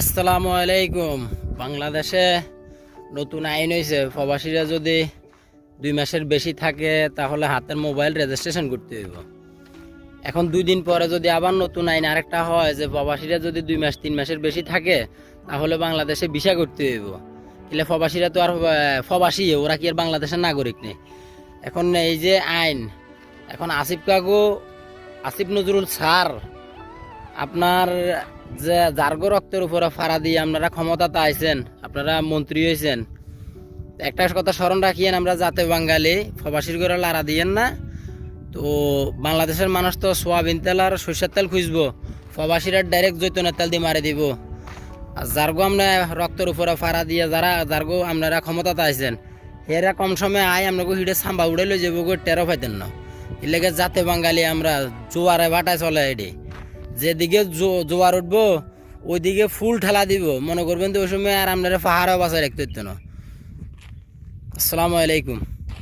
আসসালামু আলাইকুম। বাংলাদেশে নতুন আইন হয়েছে প্রবাসীরা যদি দুই মাসের বেশি থাকে, তাহলে হাতের মোবাইল রেজিস্ট্রেশন করতে হইব। এখন দুই দিন পরে যদি আবার নতুন আইন আরেকটা হয়, যে প্রবাসীরা যদি দুই মাস, তিন মাসের বেশি থাকে, তাহলে বাংলাদেশে ভিসা করতে হইব। তাহলে প্রবাসীরা তো আর প্রবাসী, ওরা কি আর বাংলাদেশের নাগরিক নেই? এখন এই যে আইন, এখন আসিফ কাকু, আসিফ নজরুল স্যার, আপনার যে জার্গো রক্তের উপরে ফাড়া দিয়ে আপনারা ক্ষমতাতে আইছেন, আপনারা মন্ত্রী হয়েছেন একটা কথা স্মরণ রাখিয়েন, আমরা যাতে বাঙালি, প্রবাসীর করে লাড়া দিয়েন না। তো বাংলাদেশের মানুষ তো সোয়াবিন তেল আর সরষের তেল খুঁজবো, প্রবাসীরা ডাইরেক্ট জৈতনের তেল দিয়ে মারি দিব। আর যার্গো আমরা রক্তের উপরে ফাড়া দিয়ে যারা যার্গো আপনারা ক্ষমতাতে আইছেন এরা কম সময় আয় আপনাকে হিডে সাম্বা উড়ে লই যাব টেরো পাইতেন না। এলাকা যাতে বাঙালি আমরা জোয়ারে বাটায় চলে এটি যেদিকে জোয়ার উঠবো, ওইদিকে ফুল ঠেলা দিব। মনে করবেন তো ওই সময় আর আপনারা পাহাড়ও বাসায় রাখতে হতো না। আসসালামু আলাইকুম।